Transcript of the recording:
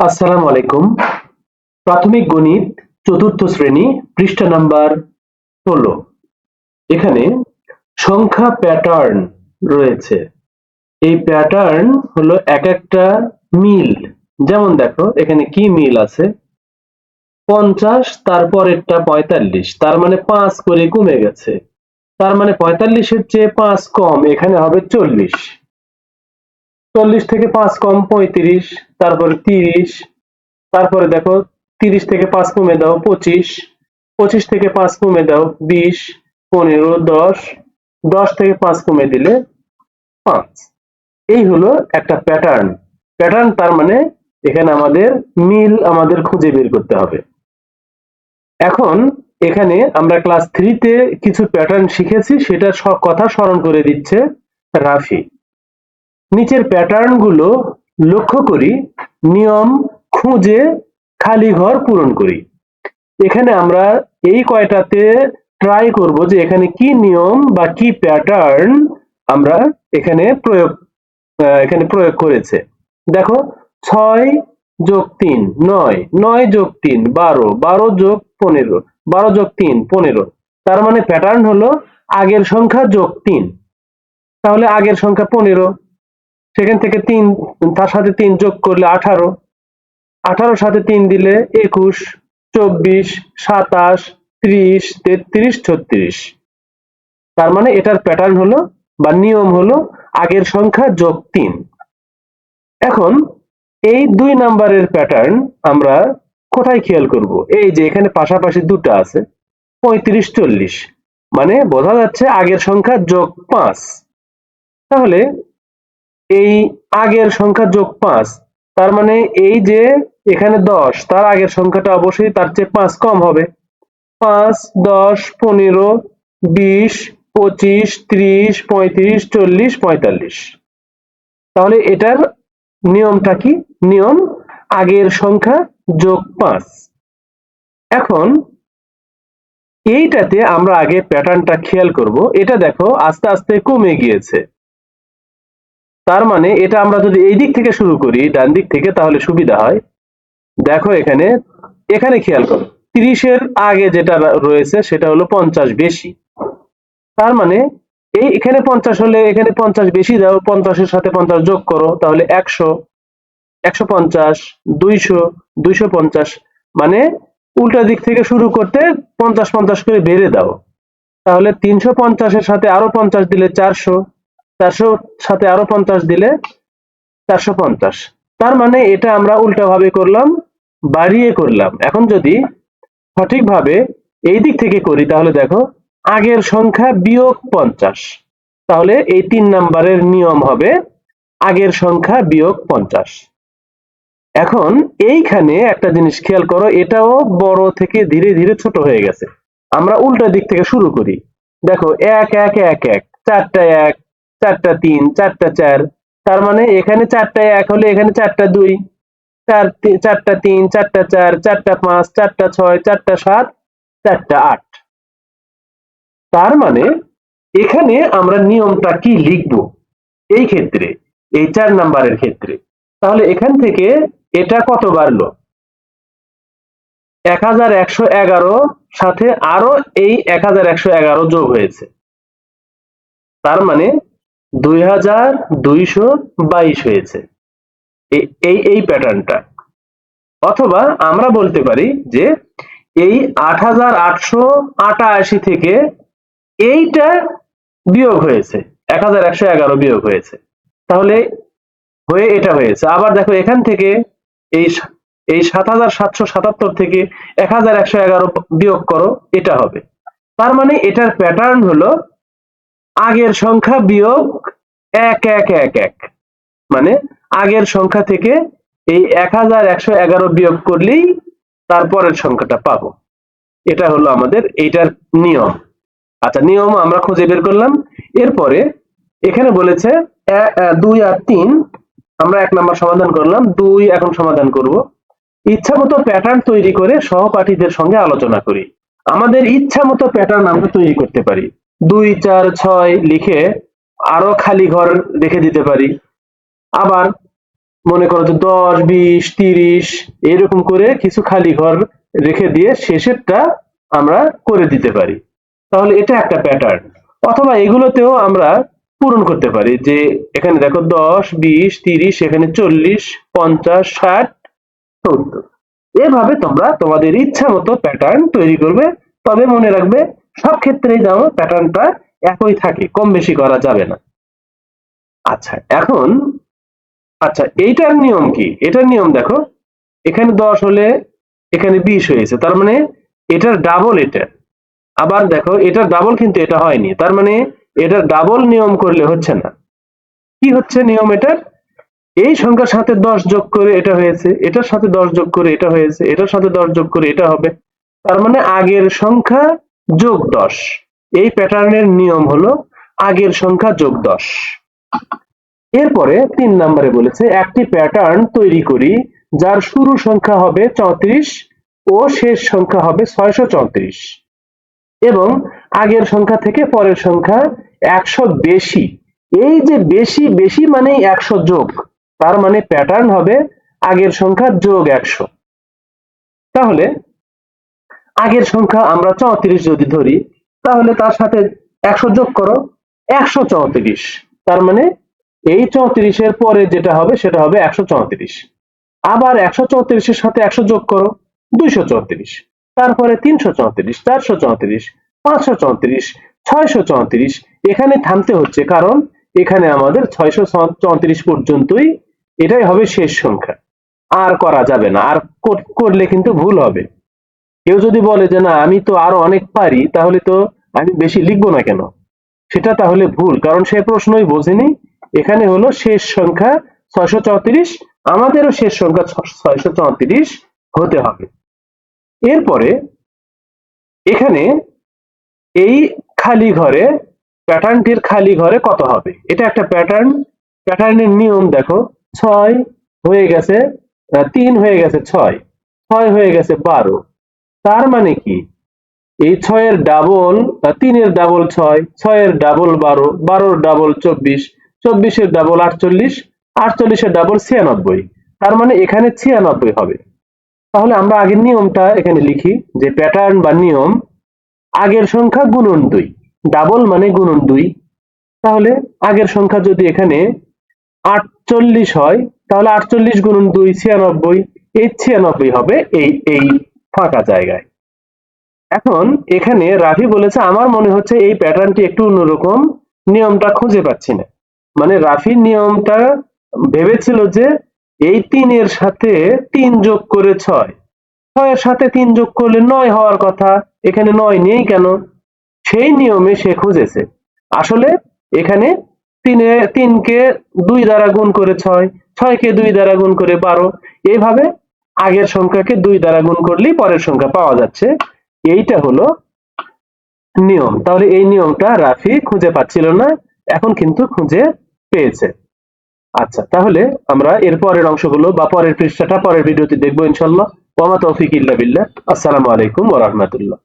আসসালামু আলাইকুম। প্রাথমিক গণিত চতুর্থ শ্রেণি, পৃষ্ঠা নাম্বার ষোলো। এখানে সংখ্যা প্যাটার্ন রয়েছে। এই প্যাটার্ন হলো এক একটা মিল। যেমন দেখো, এখানে কি মিল আছে? পঞ্চাশ তারপরেরটা পঁয়তাল্লিশ। তার মানে পাঁচ করে কমে গেছে। তার মানে পঁয়তাল্লিশের চেয়ে পাঁচ কম। এখানে হবে চল্লিশ। চল্লিশ থেকে পাঁচ কম পঁয়ত্রিশ, তারপরে তিরিশ, তারপরে দেখো তিরিশ থেকে পাঁচ কমে দাও পঁচিশ পঁচিশ থেকে পাঁচ কমে দাও বিশ, পনেরো, দশ দশ থেকে পাঁচ কমে দিলে পাঁচ। এই হলো একটা প্যাটার্ন প্যাটার্ন তার মানে এখানে আমাদের মিল আমাদের খুঁজে বের করতে হবে। এখন এখানে আমরা ক্লাস থ্রিতে কিছু প্যাটার্ন শিখেছি, সেটা কথা স্মরণ করে দিচ্ছে রাফি। নিচের প্যাটার্নগুলো লক্ষ্য করি, নিয়ম খুঁজে খালি ঘর পূরণ করি। এখানে আমরা এই কয়টাতে ট্রাই করব যে এখানে কি নিয়ম বা কি প্যাটার্ন আমরা এখানে প্রয়োগ এখানে প্রয়োগ করেছে। দেখো, ছয় যোগ তিন, নয়। নয় যোগ তিন, বারো। বারো যোগ পনেরো। বারো যোগ তিন, পনেরো। তার মানে প্যাটার্ন হলো আগের সংখ্যা যোগ তিন। তাহলে আগের সংখ্যা পনেরো। সেখান থেকে তিন, তার সাথে তিন যোগ করলে আঠারো। আঠারোর সাথে তিন দিলে একুশ, চব্বিশ, সাতাশ, ত্রিশ, তেত্রিশ, ছত্রিশ। তার মানে এটার প্যাটার্ন হলো বা নিয়ম হলো আগের সংখ্যা যোগ তিন। এখন এই দুই নাম্বারের প্যাটার্ন আমরা কোথায় খেয়াল করব? এই যে এখানে পাশাপাশি দুটো আছে, পঁয়ত্রিশ, চল্লিশ। মানে বোঝা যাচ্ছে আগের সংখ্যা যোগ পাঁচ। তাহলে এই আগের সংখ্যা যোগ পাঁচ। তার মানে এই যে এখানে দশ, তার আগের সংখ্যাটা অবশ্যই তার চেয়ে পাঁচ কম হবে। পাঁচ, দশ, পনেরো, বিশ, পঁচিশ, ত্রিশ, পঁয়ত্রিশ, চল্লিশ, পঁয়তাল্লিশ। তাহলে এটার নিয়মটা কি? নিয়ম, আগের সংখ্যা যোগ পাঁচ। এখন এইটাতে আমরা আগে প্যাটার্নটা খেয়াল করব। এটা দেখো আস্তে আস্তে কমে গিয়েছে। তার মানে এটা আমরা যদি এই দিক থেকে শুরু করি, ডান দিক থেকে, তাহলে সুবিধা হয়। দেখো এখানে এখানে খেয়াল করো, তিরিশের আগে যেটা রয়েছে সেটা হলো পঞ্চাশ বেশি। তার মানে এই এখানে পঞ্চাশ হলে এখানে পঞ্চাশ বেশি দাও, পঞ্চাশের সাথে পঞ্চাশ যোগ করো, তাহলে একশো একশো পঞ্চাশ, দুইশো দুইশো পঞ্চাশ মানে উল্টা দিক থেকে শুরু করতে পঞ্চাশ পঞ্চাশ করে বেড়ে দাও। তাহলে তিনশো পঞ্চাশের সাথে আরও পঞ্চাশ দিলে চারশো চারশো সাথে আরও পঞ্চাশ দিলে চারশো পঞ্চাশ। তার মানে এটা আমরা উল্টা ভাবে করলাম, বাড়িয়ে করলাম। এখন যদি সঠিকভাবে এই দিক থেকে করি, তাহলে দেখো আগের সংখ্যা বিয়োগ পঞ্চাশ। তাহলে এই তিন নাম্বারের নিয়ম হবে আগের সংখ্যা বিয়োগ পঞ্চাশ। এখন এইখানে একটা জিনিস খেয়াল করো, এটাও বড় থেকে ধীরে ধীরে ছোট হয়ে গেছে। আমরা উল্টা দিক থেকে শুরু করি। দেখো এক এক এক এক, চারটা এক চারটা তিন, চারটা চার। তার মানে এখানে চারটা এক হলে এখানে চারটা দুই। চার চারটা তিন, চারটা চার, চারটা পাঁচ, চারটা ছয়, চারটা সাত, চারটা আট। তার মানে এখানে আমরা নিয়মটা কি লিখব? এই ক্ষেত্রে, এই চার নাম্বারের ক্ষেত্রে। তাহলে এখান থেকে এটা কত বাড়লো? এক হাজার একশো এগারো সাথে আরও এই এক হাজার একশো এগারো যোগ হয়েছে। তার মানে দুই হাজার দুইশো বাইশ হয়েছে। এই এই প্যাটার্নটা অথবা আমরা বলতে পারি যে এই আট হাজার আটশো আটাশি থেকে এইটা বিয়োগ হয়েছে। এক হাজার একশো এগারো বিয়োগ হয়েছে। তাহলে হয়ে এটা হয়েছে। আবার দেখো এখান থেকে এই এই সাত হাজার সাতশো সাতাত্তর থেকে এক হাজার একশো এগারো বিয়োগ করো, এটা হবে। তার মানে এটার প্যাটার্ন হলো আগের সংখ্যা বিয়োগ এক এক এক এক। মানে আগের সংখ্যা থেকে এই এক হাজার একশো এগারো বিয়োগ করলেই তারপরের সংখ্যাটা পাবো। এটা হলো আমাদের এইটার নিয়ম। আচ্ছা নিয়ম আমরা খুঁজে বের করলাম। এরপরে এখানে বলেছে দুই আর তিন, আমরা এক নাম্বার সমাধান করলাম, দুই এখন সমাধান করব। ইচ্ছা মতো প্যাটার্ন তৈরি করে সহপাঠীদের সঙ্গে আলোচনা করি। আমাদের ইচ্ছা মতো প্যাটার্ন আমরা তৈরি করতে পারি। দুই, চার, ছয় লিখে আরও খালি ঘর রেখে দিতে পারি। আবার মনে করো যে দশ, বিশ, তিরিশ এরকম করে কিছু খালি ঘর রেখে দিয়ে শেষেরটা আমরা করে দিতে পারি। তাহলে এটা একটা প্যাটার্ন অথবা এগুলোতেও আমরা পূরণ করতে পারি যে এখানে দেখো দশ, বিশ, তিরিশ, এখানে চল্লিশ, পঞ্চাশ, ষাট, সত্তর। এভাবে তোমরা তোমাদের ইচ্ছা মতো প্যাটার্ন তৈরি করবে। তবে মনে রাখবে, সব ক্ষেত্রেই যেন প্যাটার্নটা একই থাকে কম বেশি করা যাবে না। আচ্ছা এখন আচ্ছা এইটার নিয়ম কি? এটার নিয়ম দেখো, এখানে দশ হলে এখানে বিশ হয়েছে। তার মানে এটার ডাবল এটা। আবার দেখো, এটার ডাবল কিন্তু এটা হয়নি। তার মানে এটার ডাবল নিয়ম করলে হচ্ছে না। কি হচ্ছে নিয়ম এটার? এই সংখ্যার সাথে দশ যোগ করে এটা হয়েছে, এটার সাথে দশ যোগ করে এটা হয়েছে, এটার সাথে দশ যোগ করে এটা হবে। তার মানে আগের সংখ্যা যোগ দশ। এই প্যাটার্নের নিয়ম হলো আগের সংখ্যা যোগ দশ। এরপরে তিন নম্বরে বলেছে, একটি প্যাটার্ন তৈরি করি যার শুরু সংখ্যা হবে চৌত্রিশ ও শেষ সংখ্যা হবে ছয়শো চৌত্রিশ। এবং আগের সংখ্যা থেকে পরের সংখ্যা একশো বেশি। এই যে বেশি বেশি মানেই একশো যোগ। তার মানে প্যাটার্ন হবে আগের সংখ্যা যোগ একশো। তাহলে আগের সংখ্যা আমরা চৌত্রিশ যদি ধরি, তাহলে তার সাথে একশো যোগ করো, একশো চৌত্রিশ। তার মানে এই চৌত্রিশের পরে যেটা হবে সেটা হবে একশো চৌত্রিশ। আবার একশো চৌত্রিশের সাথে একশো যোগ করো, দুইশো চৌত্রিশ। তারপরে তিনশো চৌত্রিশ, চারশো চৌত্রিশ, পাঁচশো চৌত্রিশ, ছয়শো চৌত্রিশ। এখানে থামতে হচ্ছে কারণ এখানে আমাদের ছয়শো চৌত্রিশ পর্যন্তই এটাই হবে শেষ সংখ্যা। আর করা যাবে না। আর করলে কিন্তু ভুল হবে। কেউ যদি বলে যে, না, আমি তো আরও অনেক পারি, তাহলে তো আমি বেশি লিখব না কেন? সেটা তাহলে ভুল। কারণ সে প্রশ্নই বোঝেনি। এখানে হলো শেষ সংখ্যা ছয়শো চৌত্রিশ আমাদেরও শেষ সংখ্যা ছয়শো চৌত্রিশ হতে হবে। এরপরে এখানে এই খালি ঘরে প্যাটার্নটির খালি ঘরে কত হবে? এটা একটা প্যাটার্ন প্যাটার্নের নিয়ম দেখো। ছয় হয়ে গেছে তিন হয়ে গেছে ছয়। ছয় হয়ে গেছে বারো। তার মানে কি? এই ছয়ের ডাবল তিনের ডাবল ছয়, ছয়ের ডাবল বারো, বারোর ডাবল চব্বিশ, চব্বিশের ডাবল আটচল্লিশ, আটচল্লিশের ডাবল ছিয়ানব্বই। তার মানে এখানে ছিয়ানব্বই হবে। তাহলে আমরা আগের নিয়মটা এখানে লিখি যে প্যাটার্ন বা নিয়ম আগের সংখ্যা গুণন দুই। ডাবল মানে গুণন দুই। তাহলে আগের সংখ্যা যদি এখানে আটচল্লিশ হয়, তাহলে আটচল্লিশ গুণন দুই ছিয়ানব্বই, এই ছিয়ানব্বই হবে এই এই ফাঁকা জায়গায়। এখন এখানে রাফি বলেছে, আমার মনে হচ্ছে এই প্যাটার্নটি একটু অন্যরকম, নিয়মটা খুঁজে পাচ্ছি না। মানে রাফির নিয়মটা ভেবেছিল যে এই তিনের সাথে তিন যোগ করে ছয়, ছয়ের সাথে তিন যোগ করলে নয় হওয়ার কথা, এখানে নয় নেই কেন? সেই নিয়মে সে খুঁজেছে। আসলে এখানে তিনে, তিনকে দুই দ্বারা গুণ করে ছয়, ছয়কে দুই দ্বারা গুণ করে বারো। এইভাবে আগের সংখ্যাকে দুই দ্বারা গুণ করলেই পরের সংখ্যা পাওয়া যাচ্ছে। এইটা হলো নিয়ম। তাহলে এই নিয়মটা রাফি খুঁজে পাচ্ছিল না, এখন কিন্তু খুঁজে পেয়েছে। আচ্ছা তাহলে আমরা এর পরের অংশগুলো বা পরের পৃষ্ঠাটা পরের ভিডিওতে দেখব ইনশাল্লাহ ওমা তৌফিক ইল্লা বিল্লাহ। আসসালামু আলাইকুম ওয়া রাহমাতুল্লাহ।